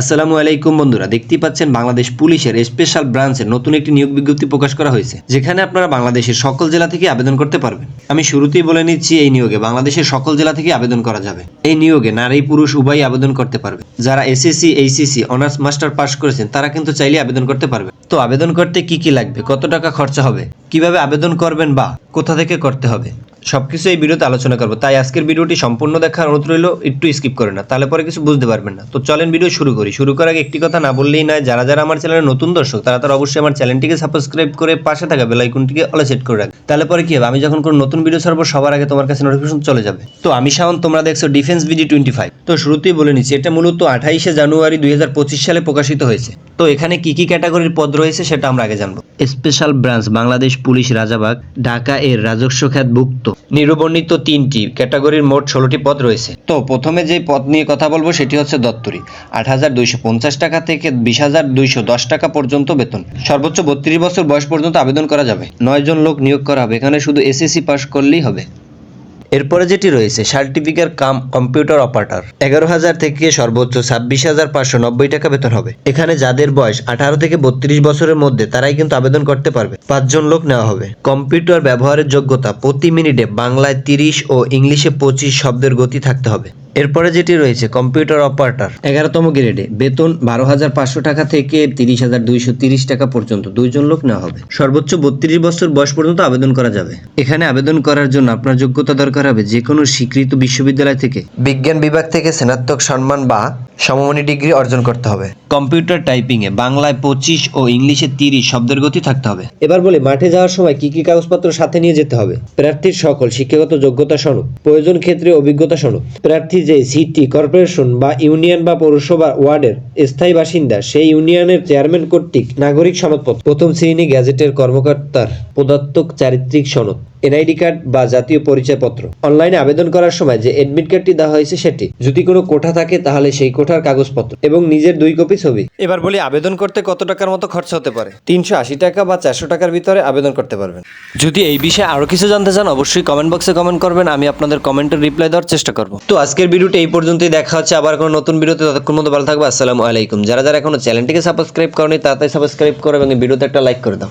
আসসালামু আলাইকুম বন্ধুরা, দেখতেই পাচ্ছেন বাংলাদেশ পুলিশের স্পেশাল ব্রাঞ্চের নতুন একটি নিয়োগ বিজ্ঞপ্তি প্রকাশ করা হয়েছে, যেখানে আপনারা বাংলাদেশের সকল জেলা থেকে আবেদন করতে পারবেন। আমি শুরুতেই বলে নিচ্ছি, এই নিয়োগে বাংলাদেশের সকল জেলা থেকে আবেদন করা যাবে। এই নিয়োগে নারী, পুরুষ, উভয়ই আবেদন করতে পারবে। যারা SSC HSC honours master pass করেছেন, তারা কিন্তু চাইলে আবেদন করতে পারবে। তো আবেদন করতে কি কি লাগবে? কত টাকা খরচা হবে? কীভাবে আবেদন করবেন বা কোথা থেকে করতে হবে? সবকিছু এই ভিডিওতে আলোচনা করব। তাই আজকের ভিডিওটি সম্পূর্ণ দেখার অনুরোধ রইল, একটু স্কিপ করে না। তাহলে পরে কিছু বুঝতে পারবেন না। তো চলেন ভিডিও শুরু করি। শুরু করার আগে একটি কথা না বললেই নয়, যারা যারা আমার চ্যানেলের নতুন দর্শক, তারা তারা অবশ্যই আমার চ্যানেলটিকে সাবস্ক্রাইব করে পাশে থাকা বেল আইকনটিকে অলে সেট করে রাখবে তাহলে পরে কি হবে? আমি যখন কোনো নতুন ভিডিও ছাড়বো, সবার আগে তোমার কাছে নোটিফিকেশন চলে যাবে। তো আমি শাওন, তোমরা দেখছ ডিফেন্স বিডি টোয়েন্টি ফাইভ তো শুরুতেই বলে নিচ্ছি, এটা মূলত আঠাইশে জানুয়ারি দুই হাজার পঁচিশ সালে প্রকাশিত হয়েছে। তো এখানে কি কি ক্যাটাগরির পদ রয়েছে সেটা আমরা আগে জানব। Special branch Bangladesh police Rajarbagh Dhaka এর রাজস্ব খাতভুক্ত নিরুবর্ণিত তিনটি ক্যাটাগরির মোট ষোলোটি পদ রয়েছে। তো প্রথমে যে পদ নিয়ে কথা বলব সেটি হচ্ছে দত্তরি। আট হাজার দুইশো পঞ্চাশ টাকা থেকে বিশ হাজার দুইশো দশ টাকা পর্যন্ত বেতন। সর্বোচ্চ বত্রিশ বছর বয়স পর্যন্ত আবেদন করা যাবে। নয় জন লোক নিয়োগ করা হবে। এখানে শুধু এসএসসি পাস করলেই হবে। এরপরে যেটি রয়েছে, সার্টিফিকেট কাম, কম্পিউটার অপারেটর। এগারো হাজার থেকে সর্বোচ্চ ছাব্বিশ হাজার পাঁচশো নব্বই টাকা বেতন হবে। এখানে যাদের বয়স আঠারো থেকে বত্রিশ বছরের মধ্যে, তারাই কিন্তু আবেদন করতে পারবে। পাঁচজন লোক নেওয়া হবে। কম্পিউটার ব্যবহারের যোগ্যতা প্রতি মিনিটে বাংলায় তিরিশ ও ইংলিশে পঁচিশ শব্দের গতি থাকতে হবে। এরপরে যেটি রয়েছে কম্পিউটার অপারেটর এগারোতম গ্রেডে বেতন বারো হাজার পাঁচশো টাকা থেকে তিরিশ হাজার দুইশো তিরিশ টাকা পর্যন্ত। দুইজন লোক নেওয়া হবে। সর্বোচ্চ বত্রিশ বছর বয়স পর্যন্ত আবেদন করা যাবে। এখানে আবেদন করার জন্য আপনার যোগ্যতা দরকার হবে যে কোনো স্বীকৃত বিশ্ববিদ্যালয় থেকে। বিজ্ঞান বিভাগ থেকে স্নাতক সম্মান বা সমমানী ডিগ্রি অর্জন করতে হবে। কম্পিউটার টাইপিং এ বাংলায় পঁচিশ ও ইংলিশে তিরিশ শব্দের গতি থাকতে হবে। এবার বলি মাঠে যাওয়ার সময় কি কি কাগজপত্র সাথে নিয়ে যেতে হবে? প্রার্থীর সকল শিক্ষাগত যোগ্যতা স্বরূপ প্রয়োজন ক্ষেত্রে অভিজ্ঞতা স্বরূপ প্রার্থী যে সিটি কর্পোরেশন বা ইউনিয়ন বা পৌরসভা ওয়ার্ডের স্থায়ী বাসিন্দা, সেই ইউনিয়নের চেয়ারম্যান কর্তৃক নাগরিক সনদপত্র প্রথম শ্রেণি গ্যাজেটের কর্মকর্তার পদাত্মক চারিত্রিক সনদ। এনআইডি কার্ড বা জাতীয় পরিচয়পত্র। অনলাইনে আবেদন করার সময় যে এডমিট কার্ডটি দেওয়া হয়েছে সেটি। যদি কোনো কোঠা থাকে তাহলে সেই কোঠার কাগজপত্র এবং নিজের দুই কপি ছবি। এবার বলি আবেদন করতে কত টাকার মতো খরচা হতে পারে? তিনশো আশি টাকা বা চারশো টাকার ভিতরে আবেদন করতে পারবেন। যদি এই বিষয়ে আরও কিছু জানতে চান, অবশ্যই কমেন্ট বক্সে কমেন্ট করবেন, আমি আপনাদের কমেন্টের রিপ্লাই দেওয়ার চেষ্টা করব। তো আজকের ভিডিওটি এই পর্যন্তই, দেখা হচ্ছে আবার কোনো নতুন ভিডিওতে, ততক্ষণ মতো ভালো থাকবে আসসালামু আলাইকুম। যারা যারা এখনও চ্যানেলটিকে সাবস্ক্রাইব করেনি, তাড়াতাড়ি সাবস্ক্রাইব করো এবং ভিডিওতে একটা লাইক করে দাও।